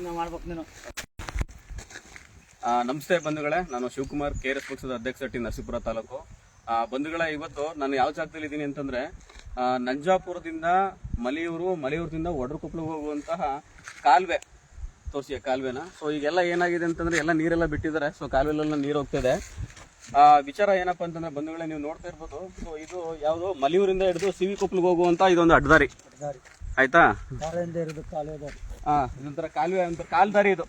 ಹಿಂಗೆ ಮಾಡ್ಬೇಕು ನೀನು. ನಮಸ್ತೆ ಬಂಧುಗಳೇ. ನಾನು ಶಿವಕುಮಾರ್ ಕೆ ಎಸ್ ಪಕ್ಷದ ಅಧ್ಯಕ್ಷ ಟಿ ನರಸೀಪುರ ತಾಲೂಕು. ಆ, ಬಂಧುಗಳೇ ಇವತ್ತು ನಾನು ಯಾವ ಜಾಗದಲ್ಲಿ ಇದ್ದೀನಿ ಅಂತಂದ್ರೆ ನಂಜಾಪುರದಿಂದ ಮಲಿಯೂರು ಮಲಿಯೂರದಿಂದ ಒಡರ್ಕೊಪ್ಲಿಗೆ ಹೋಗುವಂತಹ ಕಾಲುವೆ. ತೋರಿಸಿ ಕಾಲುವೆನ. ಸೊ ಈಗೆಲ್ಲ ಏನಾಗಿದೆ ಅಂತಂದ್ರೆ ಎಲ್ಲ ನೀರೆಲ್ಲ ಬಿಟ್ಟಿದ್ದಾರೆ. ಸೊ ಕಾಲುವೆಲ್ಲ ನೀರು ಹೋಗ್ತಿದೆ. ಆ, ವಿಚಾರ ಏನಪ್ಪಾ ಅಂತಂದ್ರೆ ಬಂಧುಗಳೇ ನೀವು ನೋಡ್ತಾ ಇರ್ಬೋದು. ಸೊ ಇದು ಯಾವುದು ಮಲಿಯೂರಿಂದ ಹಿಡಿದು ಸಿವಿ ಕೊಪ್ಪಳಿಗೆ ಹೋಗುವಂತ ಇದೊಂದು ಅಡ್ಡದಾರಿ. ದಾರಿ ಆಯ್ತಾ? ಕಾಲುವೆ ಹಾ ಇದೊಂಥರ ಕಾಲುವೆ ಅಂತ ಕಾಲ್ದಾರಿ ಇದು.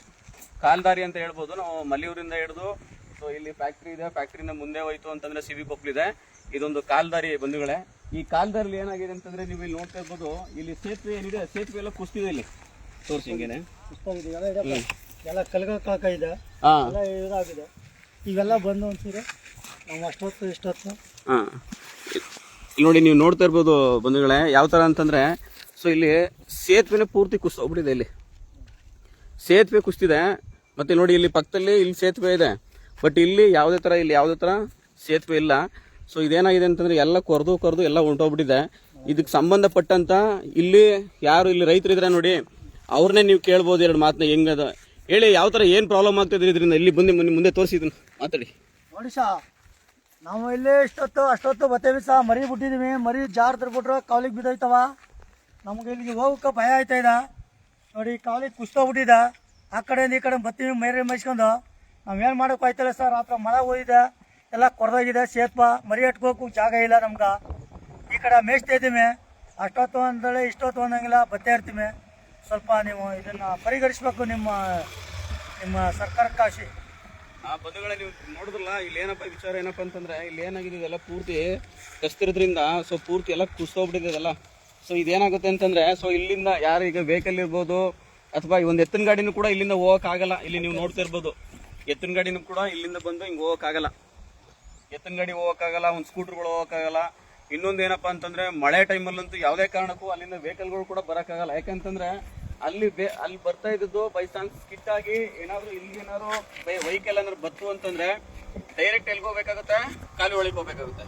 ಕಾಲ್ದಾರಿ ಅಂತ ಹೇಳ್ಬೋದು. ನಾವು ಮಲ್ಲಿಯೂರಿಂದ ಹಿಡಿದು ಸೊ ಇಲ್ಲಿ ಫ್ಯಾಕ್ಟ್ರಿ ಇದೆ. ಫ್ಯಾಕ್ಟ್ರಿನ ಮುಂದೆ ಹೋಯ್ತು ಅಂತಂದ್ರೆ ಸಿವಿ ಕೊಪ್ಪಲಿದೆ ಇದೊಂದು ಕಾಲ್ದಾರಿ ಬಂಧುಗಳೇ. ಈ ಕಾಲ್ದಾರಿಲಿ ಏನಾಗಿದೆ ಅಂತಂದ್ರೆ ನೀವು ಇಲ್ಲಿ ನೋಡ್ತಾ ಇರ್ಬೋದು ಇಲ್ಲಿ ಸೇತುವೆ ಏನಿದೆ ಸೇತುವೆ ಎಲ್ಲ ಕುಸ್ತಿದೆ ಇಲ್ಲಿ. ತೋರಿಸಿ ಹಿಂಗೇನೆ ಎಲ್ಲ ಕಾಕ ಕಲ್ಗಾಕ ಇದೆ ಎಲ್ಲ ಇದಾಗಿದೆ. ಇವೆಲ್ಲ ಬಂದು ಒಂಚೂರು ನಾವು ಅಷ್ಟೊತ್ತು ಇಷ್ಟೊತ್ತು. ಹಾಂ. ನೋಡಿ ನೀವು ನೋಡ್ತಾ ಇರ್ಬೋದು ಬಂಧುಗಳೇ ಯಾವ ಥರ ಅಂತಂದ್ರೆ ಸೊ ಇಲ್ಲಿ ಸೇತುವೆನೇ ಪೂರ್ತಿ ಕುಸ್ತೋಗ್ಬಿಟ್ಟಿದೆ ಇಲ್ಲಿ. ಸೇತುವೆ ಕುಸ್ತಿದೆ. ಮತ್ತೆ ನೋಡಿ, ಇಲ್ಲಿ ಪಕ್ಕದಲ್ಲಿ ಇಲ್ಲಿ ಸೇತುವೆ ಇದೆ. ಬಟ್ ಇಲ್ಲಿ ಯಾವುದೇ ತರ, ಇಲ್ಲಿ ಯಾವುದೇ ತರ ಸೇತುವೆ ಇಲ್ಲ. ಸೊ ಇದೇನಾಗಿದೆ ಅಂತಂದ್ರೆ, ಎಲ್ಲ ಕೊರೆದು ಕೊರೆದು ಎಲ್ಲ ಹೊಂಟೋಗ್ಬಿಟ್ಟಿದೆ ಇದಕ್ಕೆ ಸಂಬಂಧಪಟ್ಟಂತ ಇಲ್ಲಿ ಯಾರು ಇಲ್ಲಿ ರೈತರು ಇದ್ರೆ ನೋಡಿ, ಅವ್ರನ್ನೇ ನೀವು ಕೇಳ್ಬೋದು ಎರಡು ಮಾತನ್ನ ಹೆಂಗದ ಹೇಳಿ, ಯಾವ ತರ ಏನು ಪ್ರಾಬ್ಲಮ್ ಆಗ್ತಿದ್ರಿ ಇದರಿಂದ ಇಲ್ಲಿ ಮುಂದೆ ಮುಂದೆ ಮುಂದೆ ತೋರಿಸಿ ಇದನ್ನ. ಮಾತಾಡಿ. ನೋಡಿ ಸಾ, ನಾವು ಇಲ್ಲಿ ಇಷ್ಟೊತ್ತು, ಅಷ್ಟೊತ್ತು ಬತ್ತೇವಿ ಸಾ, ಮರಿ ಬಿಟ್ಟಿದೀವಿ, ಮರಿ ಜಾರ್ ಬಿಟ್ರೆ ಕಾಲಿಗೆ ಬಿದ್ದೋಯ್ತವ? ನಮ್ಗೆ ಇಲ್ಲಿಗೆ ಹೋಗಕ್ಕೆ ಭಯ ಆಯ್ತಾ ಇದ? ನೋಡಿ ಕಾಲಿಗೆ ಕುಸ್ತೋಗ್ಬಿಟ್ಟಿದ ಆ ಕಡೆಯಿಂದ ಈ ಕಡೆ ಬತ್ತೀವಿ ಮರಿ ನಾವು ನಾವೇನು ಮಾಡೋಕೆ ಆಯ್ತಲ್ಲ ಸರ್. ರಾತ್ರಿ ಮಳೆ ಹೋಗಿದೆ. ಎಲ್ಲ ಕೊರದಾಗಿದೆ. ಸೇತ್ಪ ಮರಿ ಹಟ್ಕೋಕು ಜಾಗ ಇಲ್ಲ ನಮ್ಗೆ. ಈ ಕಡೆ ಮೇಯಿಸ್ತಾ ಇದ್ದೀವಿ. ಅಷ್ಟೊತ್ತು ಅಂದಳೆ ಇಷ್ಟೊತ್ತು ಅನ್ನೋಂಗಿಲ್ಲ. ಬತ್ತೇ ಇರ್ತೀವಿ. ಸ್ವಲ್ಪ ನೀವು ಇದನ್ನು ಪರಿಗಣಿಸ್ಬೇಕು ನಿಮ್ಮ ನಿಮ್ಮ ಸರ್ಕಾರ ಆಶೆ ಆ ಬಂಧುಗಳ, ನೀವು ನೋಡಿದ್ರಲ್ಲ, ಇಲ್ಲಿ ಏನಪ್ಪ ವಿಚಾರ ಏನಪ್ಪ ಅಂತಂದ್ರೆ, ಇಲ್ಲಿ ಏನಾಗಿದೆ ಇದೆಲ್ಲ ಪೂರ್ತಿ ಕಸ್ತಿರೋದ್ರಿಂದ ಸೊ ಪೂರ್ತಿ ಎಲ್ಲ ಕುಸ್ತೋಗ್ಬಿಟ್ಟಿದೆ ಇದೆಲ್ಲ. ಸೊ ಇದೇನಾಗುತ್ತೆ ಅಂತಂದ್ರೆ ಸೊ ಇಲ್ಲಿಂದ ಯಾರು ಈಗ ವೆಹಿಕಲ್ ಇರ್ಬೋದು ಅಥವಾ ಈ ಒಂದು ಎತ್ತಿನ ಗಾಡಿನೂ ಕೂಡ ಇಲ್ಲಿಂದ ಹೋಗಕ್ ಆಗಲ್ಲ ಇಲ್ಲಿ ನೀವು ನೋಡ್ತಾ ಇರ್ಬೋದು ಎತ್ತಿನ ಗಾಡಿನೂ ಕೂಡ ಇಲ್ಲಿಂದ ಬಂದು ಹಿಂಗೆ ಹೋಗಕ್ ಆಗಲ್ಲ ಎತ್ತಿನ ಗಾಡಿ ಹೋಗಕ್ಕಾಗಲ್ಲ ಒಂದು ಸ್ಕೂಟರ್ಗಳು ಹೋಗಕ್ಕಾಗಲ್ಲ. ಇನ್ನೊಂದು ಏನಪ್ಪಾ ಅಂತಂದ್ರೆ ಮಳೆ ಟೈಮಲ್ಲಂತೂ ಯಾವುದೇ ಕಾರಣಕ್ಕೂ ಅಲ್ಲಿಂದ ವೆಹಿಕಲ್ಗಳು ಕೂಡ ಬರಕ್ಕಾಗಲ್ಲ. ಯಾಕಂತಂದ್ರೆ ಅಲ್ಲಿ ಬೇ- ಅಲ್ಲಿ ಬರ್ತಾ ಇದ್ದದ್ದು ಬೈ ಚಾನ್ಸ್ ಸ್ಕಿಟ್ ಆಗಿ ಏನಾದ್ರು ಇಲ್ಲಿ ಏನಾದ್ರು ವೆಹಿಕಲ್ ಏನಾದ್ರು ಬತ್ತು ಅಂತಂದ್ರೆ ಡೈರೆಕ್ಟ್ ಎಲ್ಲಿಗೆ ಹೋಗ್ಬೇಕಾಗುತ್ತೆ. ಕಾಲು ಒಳಗೆ ಹೋಗ್ಬೇಕಾಗುತ್ತೆ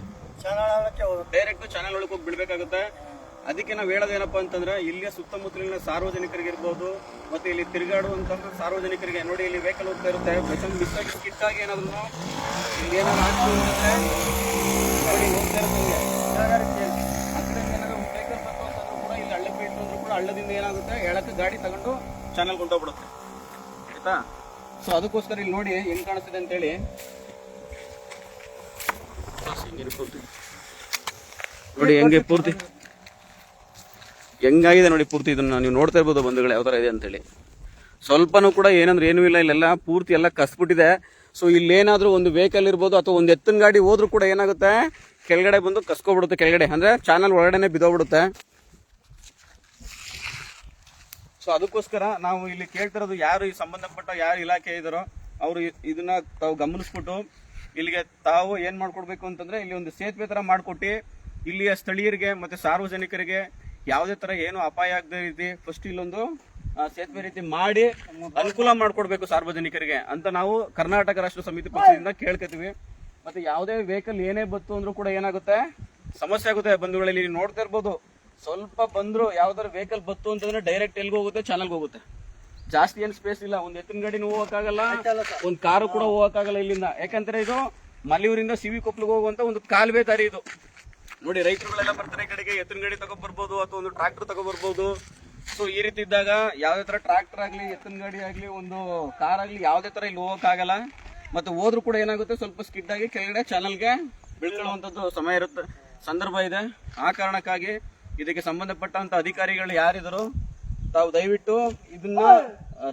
ಡೈರೆಕ್ಟ್ ಚಾನಲ್ ಒಳಗೆ ಹೋಗಿ ಬಿಡ್ಬೇಕಾಗುತ್ತೆ. ಅದಕ್ಕೆ ನಾವು ಹೇಳೋದೇನಪ್ಪ ಅಂತಂದ್ರೆ, ಇಲ್ಲಿಯ ಸುತ್ತಮುತ್ತಲಿನ ಸಾರ್ವಜನಿಕರಿಗೆ ಇರ್ಬೋದು, ಮತ್ತೆ ಇಲ್ಲಿ ತಿರುಗಾಡುವಂತಹ ಸಾರ್ವಜನಿಕರಿಗೆ, ನೋಡಿ ಇಲ್ಲಿ ವೆಹಿಕಲ್ ಹೋಗ್ತಾ ಇರುತ್ತೆ. ಬೈಚಾನ್ಸ್ ಮಿಸ್ ಕಿಟ್ಟಾಗಿ ಏನಾದ್ರು ಇಲ್ಲಿ ಏನಾದ್ರು ಅವ್ರಿಗೆ ಹೋಗ್ತಾ ಬಂತು ಅಂತಂದ್ರೂ ಕೂಡ ಇಲ್ಲಿ ಕೂಡ ಹಳ್ಳದಿಂದ ಏನಾಗುತ್ತೆ ಎಳಕ್ಕೆ ಗಾಡಿ ತಗೊಂಡು ಚಾನಲ್ ಕೊಂಡೋಗ್ಬಿಡುತ್ತೆ. ಆಯ್ತಾ? ಸೊ ಅದಕ್ಕೋಸ್ಕರ ಇಲ್ಲಿ ನೋಡಿ ಹೆಂಗ್ ಕಾಣಿಸ್ತಿದೆ ಅಂತೇಳಿ. ನೋಡಿ ಹೆಂಗೆ ಪೂರ್ತಿ. ಹೆಂಗಾಗಿದೆ ನೋಡಿ ಪೂರ್ತಿ ಇದನ್ನ ನೀವು ನೋಡ್ತಾ ಇರ್ಬೋದು ಬಂಧುಗಳು, ಯಾವ ತರ ಇದೆ ಅಂತೇಳಿ ಸ್ವಲ್ಪನೂ ಕೂಡ ಏನಂದ್ರೆ ಏನೂ ಇಲ್ಲ, ಇಲ್ಲೆಲ್ಲ ಪೂರ್ತಿ ಎಲ್ಲ ಕಸ್ಬಿಟ್ಟಿದೆ. ಸೊ ಇಲ್ಲೇನಾದರೂ ಒಂದು ವೆಹಿಕಲ್ ಇರ್ಬೋದು ಅಥವಾ ಒಂದು ಎತ್ತಿನ ಗಾಡಿ ಹೋದ್ರೂ ಕೂಡ ಏನಾಗುತ್ತೆ? ಕೆಳಗಡೆ ಬಂದು ಕಸ್ಕೊಬಿಡುತ್ತೆ ಕೆಳಗಡೆ. ಅಂದ್ರೆ ಚಾನಲ್ ಒಳಗಡೆನೆ ಬಿದ್ದೋಗ್ಬಿಡುತ್ತೆ ಸೊ ಅದಕ್ಕೋಸ್ಕರ ನಾವು ಇಲ್ಲಿ ಕೇಳ್ತಿರೋದು ಯಾರು ಈ ಸಂಬಂಧಪಟ್ಟ ಯಾರು ಇಲಾಖೆ ಇದಾರೋ, ಅವರು ಇದನ್ನ ತಾವು ಗಮನಿಸ್ಬಿಟ್ಟು ಇಲ್ಲಿಗೆ ತಾವು ಏನು ಮಾಡ್ಕೊಡ್ಬೇಕು ಅಂತಂದ್ರೆ ಇಲ್ಲಿ ಒಂದು ಸೇತುವೆ ತರ ಮಾಡಿಕೊಟ್ಟು ಇಲ್ಲಿಯ ಸ್ಥಳೀಯರಿಗೆ ಮತ್ತೆ ಸಾರ್ವಜನಿಕರಿಗೆ ಯಾವುದೇ ತರ ಏನು ಅಪಾಯ ಆಗದ ರೀತಿ ಫಸ್ಟ್ ಇಲ್ಲೊಂದು ಸೇತುವೆ ರೀತಿ ಮಾಡಿ ಅನುಕೂಲ ಮಾಡ್ಕೊಡ್ಬೇಕು ಸಾರ್ವಜನಿಕರಿಗೆ ಅಂತ ನಾವು ಕರ್ನಾಟಕ ರಾಷ್ಟ್ರ ಸಮಿತಿ ಪಕ್ಷದಿಂದ ಕೇಳ್ಕೊತೀವಿ. ಮತ್ತೆ ಯಾವುದೇ ವೆಹಿಕಲ್ ಏನೇ ಬತ್ತು ಅಂದ್ರೂ ಕೂಡ ಏನಾಗುತ್ತೆ? ಸಮಸ್ಯೆ ಆಗುತ್ತೆ ಬಂಧುಗಳಲ್ಲಿ. ನೀವು ನೋಡ್ತಾ ಇರ್ಬೋದು, ಸ್ವಲ್ಪ ಬಂದ್ರು ಯಾವ್ದಾದ್ರು ವೆಹಿಕಲ್ ಬತ್ತು ಅಂತಂದ್ರೆ ಡೈರೆಕ್ಟ್ ಎಲ್ಗೆ ಹೋಗುತ್ತೆ? ಚಾನಲ್ಗೆ ಹೋಗುತ್ತೆ. ಜಾಸ್ತಿ ಏನು ಸ್ಪೇಸ್ ಇಲ್ಲ. ಒಂದು ಎತ್ತಿನ ಗಾಡಿನೂ ಹೋಗಕ್ಕಾಗಲ್ಲ, ಒಂದು ಕಾರು ಕೂಡ ಹೋಗೋಕ್ಕಾಗಲ್ಲ ಇಲ್ಲಿಂದ. ಯಾಕಂದ್ರೆ ಇದು ಮಲಿಯೂರಿಂದ ಸಿವಿ ಕೊಪ್ಪಲಿಗೆ ಹೋಗುವಂತ ಒಂದು ಕಾಲುವೆ ದಾರಿ ಇದು. ನೋಡಿ, ರೈತರುಗಳೆಲ್ಲ ಬರ್ತಾರೆ ಕಡೆಗೆ, ಎತ್ತಿನ ಗಾಡಿ ತಗೊಬರ್ಬೋದು ಅಥವಾ ಒಂದು ಟ್ರಾಕ್ಟರ್ ತಗೊಬರ್ಬೋದು. ಸೊ ಈ ರೀತಿ ಇದ್ದಾಗ ಯಾವ್ದೇ ತರ ಟ್ರಾಕ್ಟರ್ ಆಗ್ಲಿ, ಎತ್ತಿನ ಗಾಡಿ ಆಗ್ಲಿ, ಒಂದು ಕಾರ್ ಆಗ್ಲಿ, ಯಾವ್ದೇ ತರ ಇಲ್ಲಿ ಹೋಗಕ್ಕಾಗಲ್ಲ ಮತ್ತೆ ಹೋದ್ರೂ ಕೂಡ ಏನಾಗುತ್ತೆ, ಸ್ವಲ್ಪ ಸ್ಕಿಡ್ ಆಗಿ ಕೆಳಗಡೆ ಚಾನಲ್ಗೆ ಬೀಳ್ಕೊಳ್ಳುವಂಥದ್ದು ಸಮಯ ಇರುತ್ತೆ, ಸಂದರ್ಭ ಇದೆ. ಆ ಕಾರಣಕ್ಕಾಗಿ ಇದಕ್ಕೆ ಸಂಬಂಧಪಟ್ಟಂತ ಅಧಿಕಾರಿಗಳು ಯಾರಿದ್ರು, ತಾವು ದಯವಿಟ್ಟು ಇದನ್ನ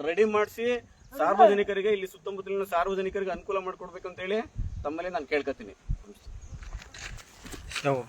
ರೆಡಿ ಮಾಡಿಸಿ, ಸಾರ್ವಜನಿಕರಿಗೆ, ಇಲ್ಲಿ ಸುತ್ತಮುತ್ತಲಿನ ಸಾರ್ವಜನಿಕರಿಗೆ ಅನುಕೂಲ ಮಾಡಿಕೊಡ್ಬೇಕಂತೇಳಿ ತಮ್ಮಲ್ಲಿ ನಾನು ಕೇಳ್ಕೊತೀನಿ. 要不